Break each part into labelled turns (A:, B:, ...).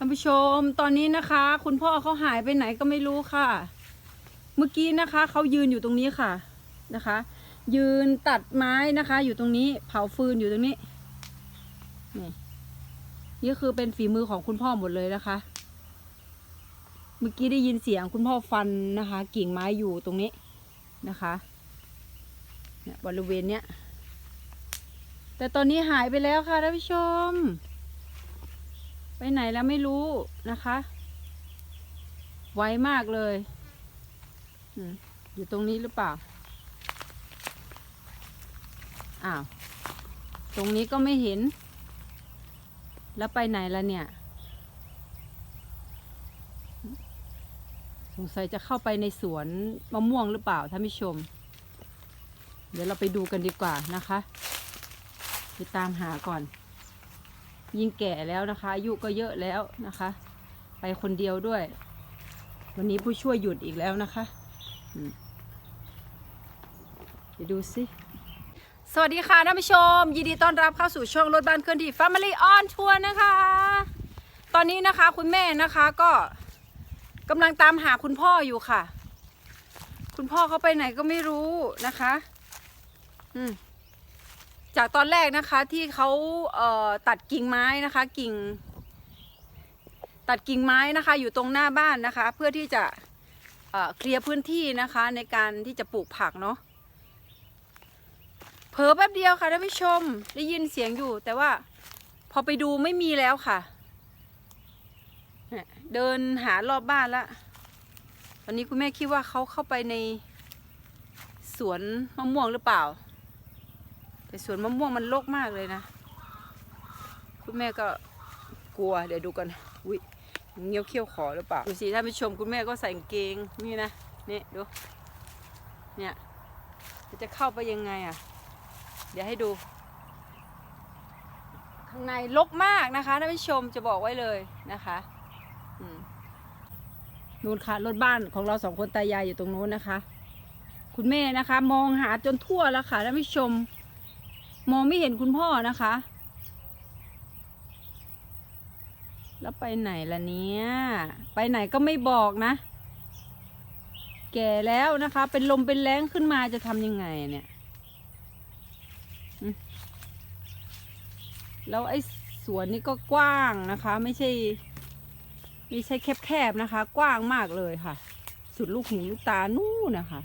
A: ท่านผู้ชมตอนนี้นะคะ คุณพ่อเขาหายไปไหนก็ไม่รู้ค่ะ เมื่อกี้นะคะเขายืนอยู่ตรงนี้ค่ะนะคะ ยืนตัดไม้นะคะ อยู่ตรงนี้เผาฟืนอยู่ตรงนี้นี่นี่คือเป็นฝีมือของคุณพ่อหมดเลยนะคะ เมื่อกี้ได้ยินเสียงคุณพ่อฟันนะคะ กิ่งไม้อยู่ตรงนี้นะคะเนี่ยบริเวณเนี้ยแต่ตอนนี้หายไปแล้วค่ะท่านผู้ชม ไปไหนแล้วไม่รู้นะคะ ไวมากเลยอยู่ตรงนี้หรือเปล่า อ้าว ตรงนี้ก็ไม่เห็น แล้วไปไหนแล้วเนี่ย สงสัยจะเข้าไปในสวนมะม่วงหรือเปล่าท่านผู้ชม เดี๋ยวเราไปดูกันดีกว่านะคะ ไปตามหาก่อน ยิ่งแก่แล้วนะคะอายุก็เยอะแล้วนะคะ ไปคนเดียวด้วย วันนี้ผู้ช่วยหยุดอีกแล้วนะคะไปดูสิสวัสดีค่ะท่านผู้ชม ยินดีต้อนรับเข้าสู่ช่องรถบ้านเคลื่อนที่ Family on Tour นะคะ ตอนนี้นะคะคุณแม่นะคะก็กำลังตามหาคุณพ่ออยู่ค่ะ คุณพ่อเขาไปไหนก็ไม่รู้นะคะ อืม จากตอนแรกนะคะที่เขาเตัดกิ่งไม้นะคะกิ่ง ตัดกิ่งไม้นะคะ อยู่ตรงหน้าบ้านนะคะ เพื่อที่จะเเคลียร์พื้นที่นะคะในการที่จะปลูกผักเนาะเผลอแป๊บเดียวค่ะท่านผู้ชมได้ยินเสียงอยู่ แต่ว่าพอไปดูไม่มีแล้วค่ะเนี่ยเดินหารอบบ้านละตอนนี้คุณแม่คิดว่าเขาเข้าไปในสวนมะม่วงหรือเปล่า แต่สวนมะม่วงมันรกมากเลยนะคุณแม่ก็กลัวเดี๋ยวดูกันอุ้ยเงี้ยวเขี้ยวขอหรือเปล่าดูสิท่านผู้ชมคุณแม่ก็ใส่เกงนี่นะนี่ดูเนี่ยจะเข้าไปยังไงอะ เดี๋ยวให้ดู ข้างในรกมากนะคะท่านผู้ชมจะบอกไว้เลยนะคะนู่นค่ะรถบ้านของเราสองคนตายายอยู่ตรงนู้นนะคะ คุณแม่นะคะ มองหาจนทั่วแล้วค่ะท่านผู้ชม มองไม่เห็นคุณพ่อนะคะ แล้วไปไหนล่ะเนี่ย ไปไหนก็ไม่บอกนะ แก่แล้วนะคะ เป็นลมเป็นแรงขึ้นมาจะทำยังไงเนี่ย แล้วไอ้สวนนี่ก็กว้างนะคะ ไม่ใช่ไม่ใช่แคบๆนะคะ กว้างมากเลยค่ะ สุดลูกหูลูกตานู่นนะคะ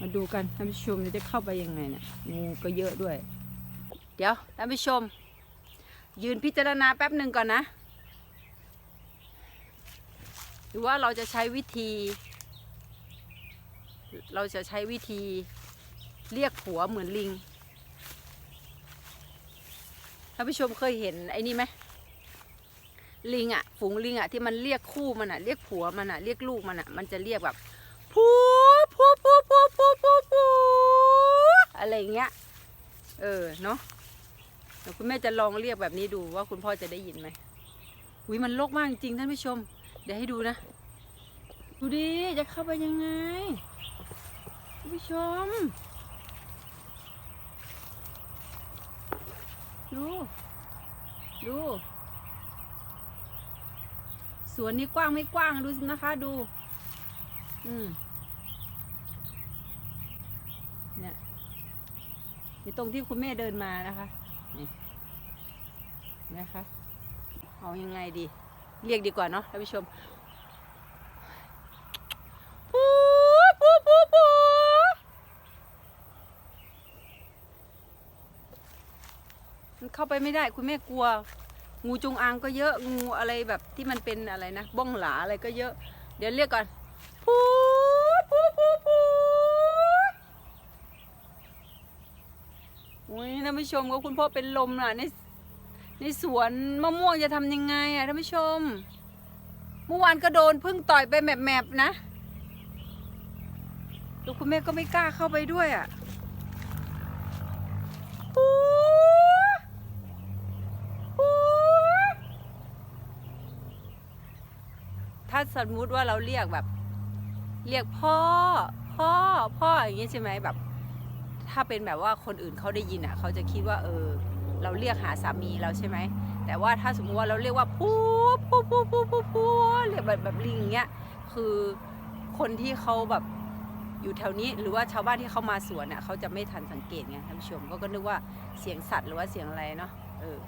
A: มาดูกันท่านผู้ชมจะเข้าไปยังไงเนี่ยงูก็เยอะด้วย เดี๋ยวท่านผู้ชม ยืนพิจารณาแป๊บหนึ่งก่อนนะ หรือว่าเราจะใช้วิธี เราจะใช้วิธีเรียกผัวเหมือนลิงท่านผู้ชมเคยเห็นไอ้นี่ไหมลิงอะฝูงลิงอะที่มันเรียกคู่มันอะเรียกผัวมันอะเรียกลูกมันอะมันจะเรียกแบบพู พูพูพูพูพูพูอะไรอย่างเงี้ย เออเนาะเดี๋ยวคุณแม่จะลองเรียกแบบนี้ดูว่าคุณพ่อจะได้ยินไหมอุ้ยมันโลกมากจริงท่านผู้ชม เดี๋ยวให้ดูนะ ดูดิจะเข้าไปยังไงท่านผู้ชม ดู ดูสวนนี้กว้างไม่กว้างดูนะคะดู อืมเนี่ย อยู่ตรงที่คุณแม่เดินมานะคะ นี่นะคะ เอายังไงดี เรียกดีกว่าเนาะท่านผู้ชมปูปูปูปูมันเข้าไปไม่ได้คุณแม่กลัว งูจงอางก็เยอะงูอะไรแบบที่มันเป็นอะไรนะบ้องหลาอะไรก็เยอะ เดี๋ยวเรียกก่อน ปูปูปูปูอุ้ยท่านผู้ชมก็คุณพ่อเป็นลมน่ะในในสวนมะม่วงจะทำยังไงอะท่านผู้ชม เมื่อวานก็โดนพึ่งต่อยไปแมบๆนะแล้วคุณแม่ก็ไม่กล้าเข้าไปด้วยอะถ้าสมมุติว่าเราเรียกแบบ เรียกพ่อ พ่อ พ่ออย่างงี้ใช่ไหมแบบ ถ้าเป็นแบบว่าคนอื่นเขาได้ยินอะเขาจะคิดว่าเออ เราเรียกหาสามีเราใช่ไหมแต่ว่าถ้าสมมติว่าเราเรียกว่าปูปูปูปูปูปูเรียกแบบแบบลิงเงี้ยคือคนที่เขาแบบอยู่แถวนี้หรือว่าชาวบ้านที่เขามาสวนน่ะเขาจะไม่ทันสังเกตไงท่านผู้ชมก็ก็นึกว่าเสียงสัตว์หรือว่าเสียงอะไรเนาะเออ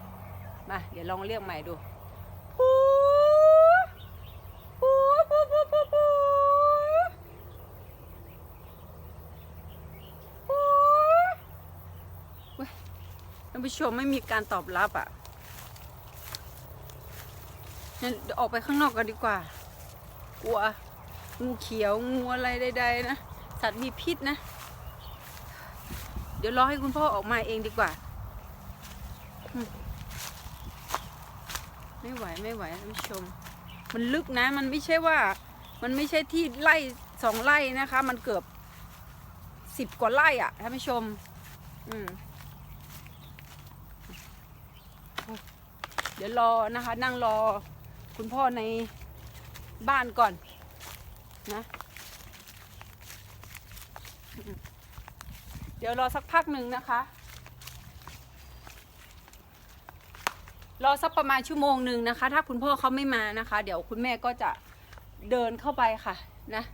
A: มาเดี๋ยวลองเรียกใหม่ดูปูปูปูปูปูปูปูเว้ยท่านผู้ ชมไม่มีการตอบรับอะงั้นเดี๋ยออกไปข้างนอกกันดีกว่า กลัว งูเขียว งูอะไรใดๆนะ สัตว์มีพิษนะ เดี๋ยวรอให้คุณพ่อออกมาเองดีกว่า ไม่ไหวไม่ไหวท่านผู้ชม มันลึกนะ มันไม่ใช่ว่า มันไม่ใช่ที่ไร่สองไร่นะคะ มันเกือบสิบกว่าไร่อะท่านผู้ชม อืม ดี๋ยวรอนะคะ นั่งรอคุณพ่อในบ้านก่อนนะเดี๋ยวรอสักพักหนึ่งนะคะ รอสักประมาณชั่วโมงหนึ่งนะคะ ถ้าคุณพ่อเขาไม่มานะคะ เดี๋ยวคุณแม่ก็จะเดินเข้าไปค่ะนะ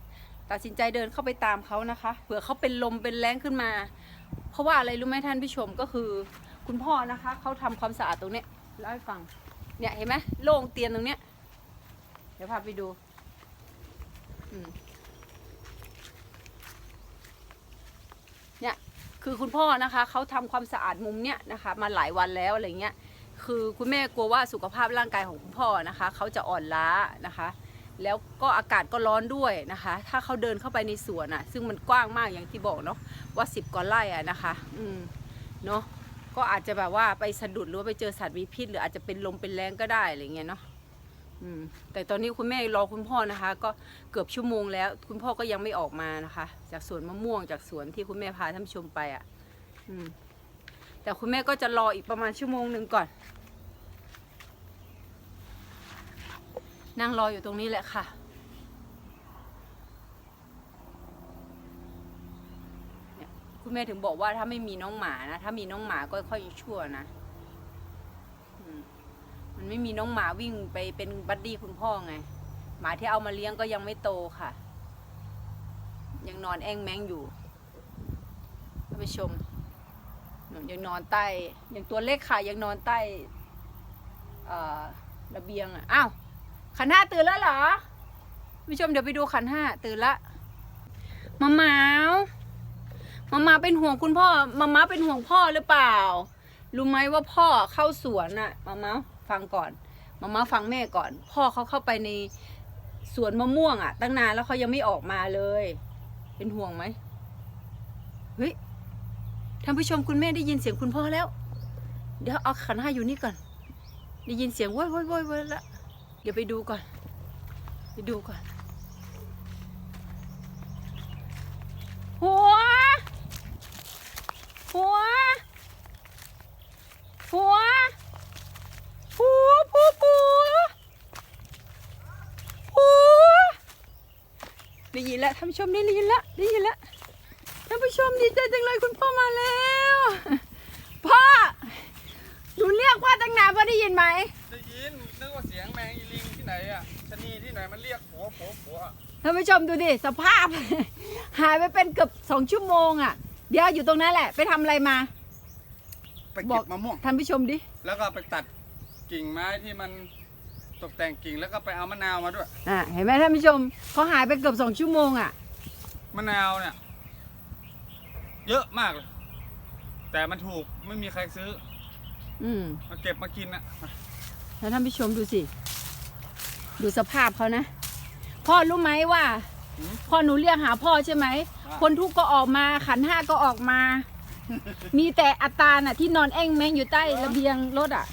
A: ตัดสินใจเดินเข้าไปตามเขานะคะเผื่อเขาเป็นลมเป็นแรงขึ้นมา เพราะว่าอะไรรู้ไหมท่านผู้ชมก็คือ คุณพ่อนะคะเขาทำความสะอาดตรงเนี้ย เล่าให้ฟัง เนี่ยเห็นไหมโล่งเตียนตรงเนี้ย เดี๋ยวพาไปดู อืมเนี่ยคือคุณพ่อนะคะเขาทำความสะอาดมุมเนี้ยนะคะ มาหลายวันแล้วอะไรเงี้ย คือคุณแม่กลัวว่าสุขภาพร่างกายของคุณพ่อนะคะเขาจะอ่อนล้านะคะ แล้วก็อากาศก็ร้อนด้วยนะคะ ถ้าเขาเดินเข้าไปในสวนอะ ซึ่งมันกว้างมากอย่างที่บอกเนาะว่าสิบกว่าไร่อะนะคะ อืมเนาะ ก็อาจจะแบบว่าไปสะดุดหรือว่าไปเจอสัตว์มีพิษหรืออาจจะเป็นลมเป็นแรงก็ได้อะไรเงี้ยเนาะอืมแต่ตอนนี้คุณแม่รอคุณพ่อนะคะ ก็เกือบชั่วโมงแล้ว คุณพ่อก็ยังไม่ออกมานะคะ จากสวนมะม่วงจากสวนที่คุณแม่พาท่านผู้ชมไปอะ่ะ อืม แต่คุณแม่ก็จะรออีกประมาณชั่วโมงหนึ่งก่อน นั่งรออยู่ตรงนี้แหละค่ะ คุณแม่ถึงบอกว่าถ้าไม่มีน้องหมานะ ถ้ามีน้องหมาก็ค่อยชั่วนะมันไม่มีน้องหมาวิ่งไปเป็นบัดดี้คุณพ่อไง หมาที่เอามาเลี้ยงก็ยังไม่โตค่ะ ยังนอนแองแมงอยู่ท่านผู้ชมยังนอนใต้ยังตัวเล็กค่ะยังนอนใต้ระเบียงอะอ้าวขันห้าตื่นแล้วเหรอผู้ชมเดี๋ยวไปดูขันห้าตื่นละมาหมาว มามาเป็นห่วงคุณพ่อมามาเป็นห่วงพ่อหรือเปล่า รู้ไหมว่าพ่อเข้าสวนน่ะมามาฟังก่อน มามาฟังแม่ก่อน พ่อเขาเข้าไปในสวนมะม่วงอะตั้งนานแล้วเขายังไม่ออกมาเลย เป็นห่วงไหมเฮ้ยท่านผู้ชมคุณแม่ได้ยินเสียงคุณพ่อแล้ว เดี๋ยวเอาขันห้าอยู่นี่ก่อน ได้ยินเสียงโว้ยโว้ยโว้ยว้ยละเดี๋ยวไปดูก่อน ไปดูก่อน หัว หัว หัวหัวหัวหัวหัวได้ยิ นแล้วท่านผู้ชมได้ยินแล้วได้ยินแล้วท่านผู้ชมดีใจจังเลยคุณพ่อมาแล้วพ่อหนูเรียกพ่อตั้งนานพ่อได้ยินไหม
B: ได้ยินนึกว่าเสียงแมงอีลิงที่ไหนอะชะนีที่ไหนมันเรียกผัวผัวผัวอะ
A: ท่านผู้ชมดูดิสภาพ หายไปเป็นเกือบสองชั่วโมงอะ เดี๋ยวอยู่ตรงนั้นแหละ ไปทำอะไรมา
B: ไป
A: บอ
B: เก็
A: ก
B: บมะม่วง
A: ท่านผู้ชมดิ
B: แล้วก็ไปตัดกิ่งไม้ที่มัน ตกแต่งกิ่งแล้วก็ไปเอามะนาวมาด้วย
A: อ่าเห็นไหมท่านผู้ชมเขาหายไปเกือบสองชั่วโมงอะ
B: มะนาวเนี่ย เยอะมากเลย แต่มันถูกไม่มีใครซื้อ
A: อืม
B: มาเก็บมากินอะ
A: แล้วท่านผู้ชมดูสิ ดูสภาพเขานะ พ่อรู้ไหมว่า
B: หืม
A: พ่อหนูเรียกหาพ่อใช่ไหม
B: ว่า
A: คนทุกข์ก็ออกมาขันห้าก็ออกมา มีแต่อัตาน่ะ ที่นอนแอ่งแมงอยู่ใต้ระเบียงรถอะ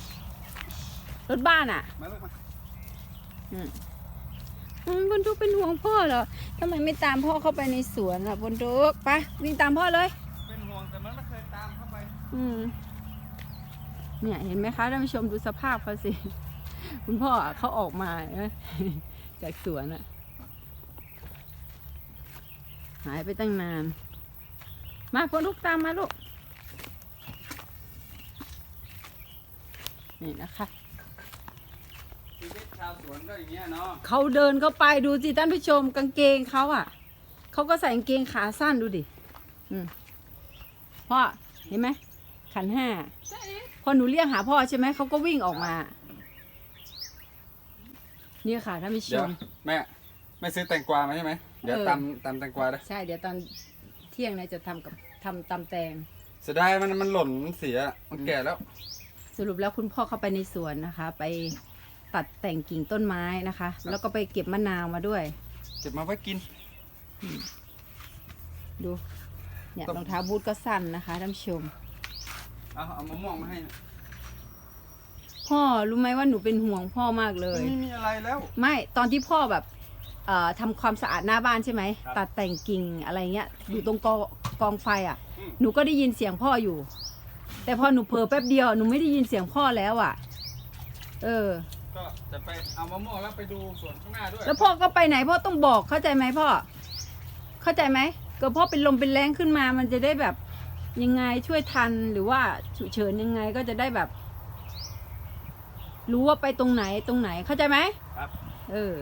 A: รถบ้านอะ
B: มาลูกมา
A: อืมอืม บนทุกเป็นห่วงพ่อเหรอทำไมไม่ตามพ่อเข้าไปในสวนล่ะบนทุกไปวิ่งตามพ่อเลย
B: เป็นห่วงแต่มันไม่เคยตามเข้าไป
A: อืมเนี่ยเห็นไหมคะท่านผู้ชมดูสภาพเขาสิ คุณพ่อเขาออกมาเห็นไหมจากสวนอะหายไปตั้งนาน มาพนลูกตามมาลูก นี่นะคะ
B: ชีวิตชาวสวนก็อย่างเงี้ยเนาะ
A: เขาเดินเข้าไปดูสิท่านผู้ชมกางเกงเขาอะเขาก็ใส่กางเกงขาสั้นดูดิอืมพ่อเห็นไหมขันห้าพอหนูเรียกหาพ่อใช่ไหมเขาก็วิ่งออกมา เนี่ยค่ะท่านผู้ช
B: เดี๋ยว
A: ม
B: แม่แม่ซื้อแตงกวามาใช่ไหมเดี๋ยว
A: เออ
B: ตำตำแตงกวาได้
A: ใช่เดี๋ยวตอนเที่ยงนายจะทำกับทำตำแตง
B: เสียดายมันมันหล่นมันเสียมันแก่แล้ว
A: สรุปแล้วคุณพ่อเข้าไปในสวนนะคะ ไป ตัดแต่งกิ่งต้นไม้นะคะ แล้วก็ไปเก็บมะนาวมาด้วย
B: เก็บมาไว้กิน
A: ดู เนี่ย
B: ต้อง
A: รองเท้าบูทก็สั้นนะคะท่านผู้ชม
B: เอาเอามะม่วงมาให้นะ
A: พ่อรู้ไหมว่าหนูเป็นห่วงพ่อมากเลย
B: ไม่มีอะไรแล้ว
A: ไม่ตอนที่พ่อแบบเอ่อทำความสะอาดหน้าบ้านใช่ไหม
B: ครับ
A: ตัดแต่งกิ่งอะไรเงี้ย อยู่ตรงกองกองไฟอะ
B: อืม
A: หนูก็ได้ยินเสียงพ่ออยู่ แต่พอหนูเผลอแป๊บเดียวหนูไม่ได้ยินเสียงพ่อแล้วอะ เออ
B: ก็จะไปเอามะม่วงแล้วไปดูสวนข้างหน้าด้วย
A: แล้วพ่อก็ไปไหนพ่อต้องบอกเข้าใจไหมพ่อ เข้าใจไหมเกิดพ่อเป็นลมเป็นแรงขึ้นมา มันจะได้แบบยังไงช่วยทันหรือว่าฉุกเฉินยังไงก็จะได้แบบ รู้ว่าไปตรงไหนตรงไหนเข้าใจไหม
B: ครับ
A: เออ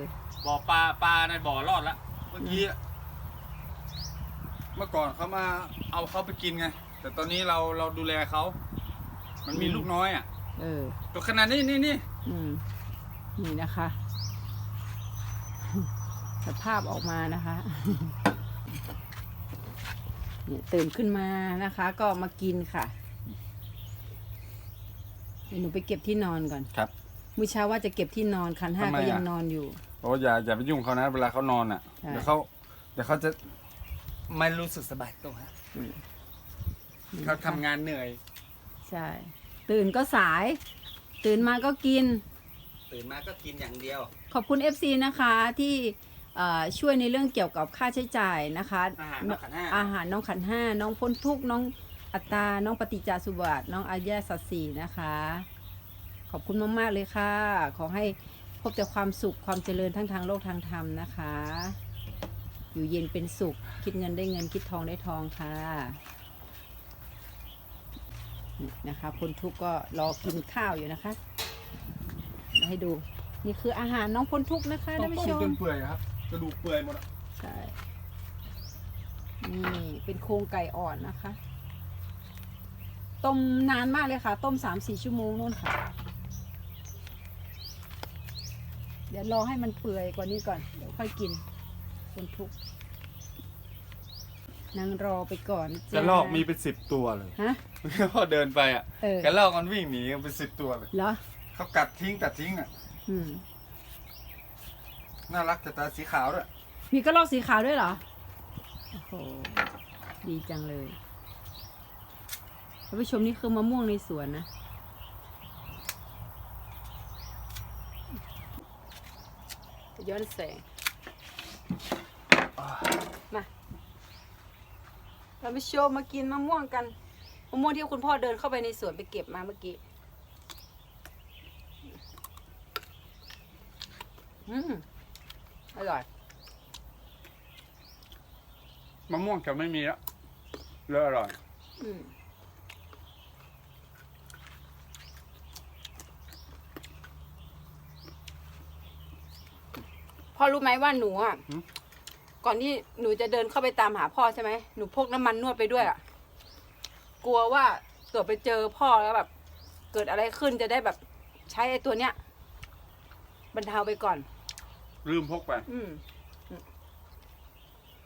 B: บ่อปลาปลาในบ่อรอดละเมื่อกี้อะเมื่อก่อนเขามาเอาเขาไปกินไง แต่ตอนนี้เราเราดูแลเขา มันมี
A: อืม
B: ลูกน้อยอะ
A: เออ
B: ตัวขนาดนี้นี่นี่
A: อืม นี่นะคะ สภาพออกมานะคะเนี่ยตื่นขึ้นมานะคะ ก็มากินค่ะเดี๋ยวหนูไปเก็บที่นอนก่อน
B: ครับ
A: มื้อเช้าว่าจะเก็บที่นอนคันห้า
B: ทำไม
A: ก็ยัง
B: อะ
A: นอนอยู่
B: โอ้อย่าอย่าไปยุ่งเขานะ เวลาเขานอนอะ
A: ใช่
B: เดี๋ยวเขาเดี๋ยวเขาจะไม่รู้สึกสบายตัวฮะ
A: นี่
B: เขา
A: นะคะ
B: ทำงานเหนื่อย
A: ใช่ ตื่นก็สาย ตื่นมาก็กิน
B: ตื่นมาก็กินอย่างเดียว
A: ขอบคุณ FC นะคะที่เอ่อช่วยในเรื่องเกี่ยวกับค่าใช้จ่ายนะคะ
B: อาหารน้องขันห้า
A: อาหารน้องขันห้าน้องพ้นทุกข์น้องอัตตา น้องปฏิจจสุบัติน้องอาญาสัตสีนะคะ ขอบคุณมาก ๆ เลยค่ะ ขอให้พบแต่ความสุขความเจริญทั้งทางโลกทางธรรมนะคะ อยู่เย็นเป็นสุข คิดเงินได้เงินคิดทองได้ทองค่ะนี่นะคะพ้นทุกข์ก็รอกินข้าวอยู่นะคะ มาให้ดู นี่คืออาหารน้องพ้นทุกข์นะคะ
B: ต้
A: ท่าน
B: ม
A: ผู้ช
B: จ
A: ม
B: นเปื่อยครับกระดูกเปื่อยหมดอะ
A: ใช่นี่เป็นโครงไก่อ่อนนะคะ ต้มนานมากเลยค่ะ ต้มสามสี่ชั่วโมงนู่นค่ะ เดี๋ยวรอให้มันเปื่อยกว่านี้ก่อนเดี๋ยวค่อยกินคนทุกข์นั่งรอไปก่อน
B: กระลอกมีเป็นสิบตัวเลย
A: ฮะ
B: พอเดินไปอะ
A: เออ ก
B: ระลอกมันวิ่งหนีกันเป็นสิบตัวเลย
A: เหรอ
B: เขากัดทิ้งกัดทิ้งอะ
A: อืม
B: น่ารักแต่ตาสีขาวด้วย
A: มีกระรอกสีขาวด้วยเหรอ โอ้โห ดีจังเลยท่านผู้ชมนี่คือมะม่วงในสวนนะ ย้อนแสง มาท่านผู้ชมมากินมะม่วงกัน มะม่วงที่คุณพ่อเดินเข้าไปในสวนไปเก็บมาเมื่อกี้ อืมอร่อย
B: มะม่วงจะไม่มีแล้วเลืออร่อย
A: อืมพ่อรู้ไหมว่าหนูอะ
B: หืม
A: ก่อนที่หนูจะเดินเข้าไปตามหาพ่อใช่ไหมหนูพกน้ำมันนวดไปด้วยอะ กลัวว่าเกิดไปเจอพ่อแล้วแบบ เกิดอะไรขึ้นจะได้แบบใช้ไอ้ตัวเนี้ย บรรเทาไปก่อน
B: ลืมพกไป
A: อืมอืม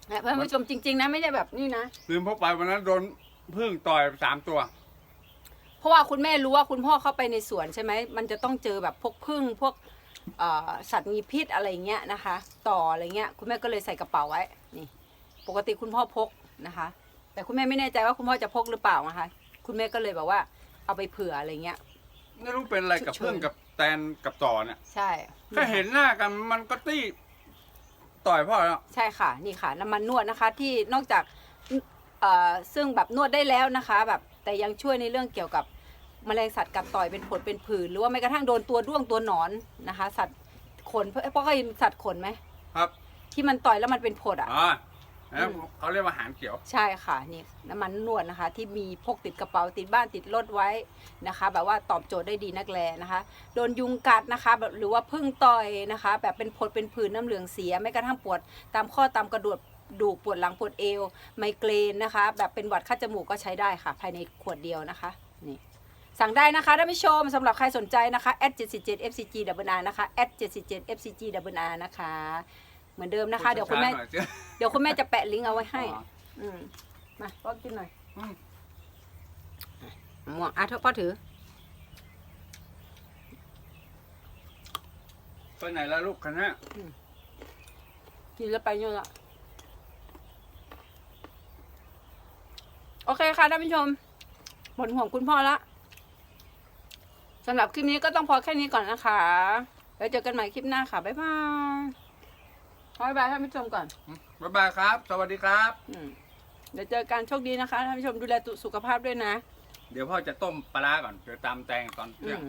A: เนี่ยเพื่อนผู้ชมจริง ๆ นะ ไม่ใช่แบบนี่นะ
B: ลืมพกไปวันนั้นโดนพึ่งต่อยสามตัว
A: เพราะว่าคุณแม่รู้ว่าคุณพ่อเข้าไปในสวนใช่ไหม มันจะต้องเจอแบบพวกพึ่งพวกเอ่อสัตว์มีพิษอะไรเงี้ยนะคะ ต่ออะไรเงี้ย คุณแม่ก็เลยใส่กระเป๋าไว้ นี่ ปกติคุณพ่อพกนะคะ แต่คุณแม่ไม่แน่ใจว่าคุณพ่อจะพกหรือเปล่านะคะ คุณแม่ก็เลยแบบว่า เอาไปเผื่ออะไรเงี้ย
B: ไม่รู้เป็นอะไรกับ
A: ฉุกเฉิน
B: พึ่งกับแตนกับต่อเนี่ย
A: ใช่
B: แค่เห็นหน้ากันมันก็ตี้ต่อยพ่อแล้ว
A: ใช่ค่ะ นี่ค่ะ น้ำมันนวดนะคะ ที่นอกจากเอ่อซึ่งแบบนวดได้แล้วนะคะ แบบแต่ยังช่วยในเรื่องเกี่ยวกับแมลงสัตว์กัดต่อยเป็นผดเป็นผื่นหรือว่าแม้กระทั่งโดนตัวด้วงตัวหนอนนะคะ สัตว์ขนเพราะเคยเห็นสัตว์ขนไหม
B: ครับ
A: ที่มันต่อยแล้วมันเป็นผดอะ
B: เขาเรียกว่าหางเขียว
A: ใช่ค่ะนี่น้ำมันนวดนะคะ ที่มีพกติดกระเป๋าติดบ้านติดรถไว้นะคะ แบบว่าตอบโจทย์ได้ดีนักแลนะคะ โดนยุงกัดนะคะแบบหรือว่าพึ่งต่อยนะคะ แบบเป็นผดเป็นผื่นน้ำเหลืองเสียไม่กระทั่งปวด ตามข้อตามกระดูกดูปวดหลังปวดเอว ไมเกรนนะคะ แบบเป็นหวัดคัดจมูกก็ใช้ได้ค่ะ ภายในขวดเดียวนะคะนี่สั่งได้นะคะท่านผู้ชมสำหรับใครสนใจนะคะแอด77 fcg w r นะคะแอด77 fcg w r นะคะ เหมือนเดิมนะคะ เดี๋ยวคุณแม่
B: ช้าๆหน่อยเจ้
A: เดี๋ยวคุณแม่จะแปะลิงก์เอาไว้ให้
B: อ๋อ
A: อืมมาพ่อกินหน่อย
B: อืม
A: หมวกอะเธอพ่อถือ
B: ไปไหนแล้วลูกคันนี้
A: กินแล้วไปนู่นละโอเคค่ะท่านผู้ชม หมดห่วงคุณพ่อละสำหรับคลิปนี้ก็ต้องพอแค่นี้ก่อนนะคะ แล้วเจอกันใหม่คลิปหน้าค่ะ บ๊ายบาย บ๊ายบายท่านผู้ชมก่อน
B: บ๊ายบายครับ สวัสดีครับ
A: อืมเดี๋ยวเจอกันโชคดีนะคะท่านผู้ชมดูแลสุขภาพด้วยนะ
B: เดี๋ยวพ่อจะต้มปลาร้าก่อน เดี๋ยวตามแตงตอน
A: อื
B: เที่ยง
A: ม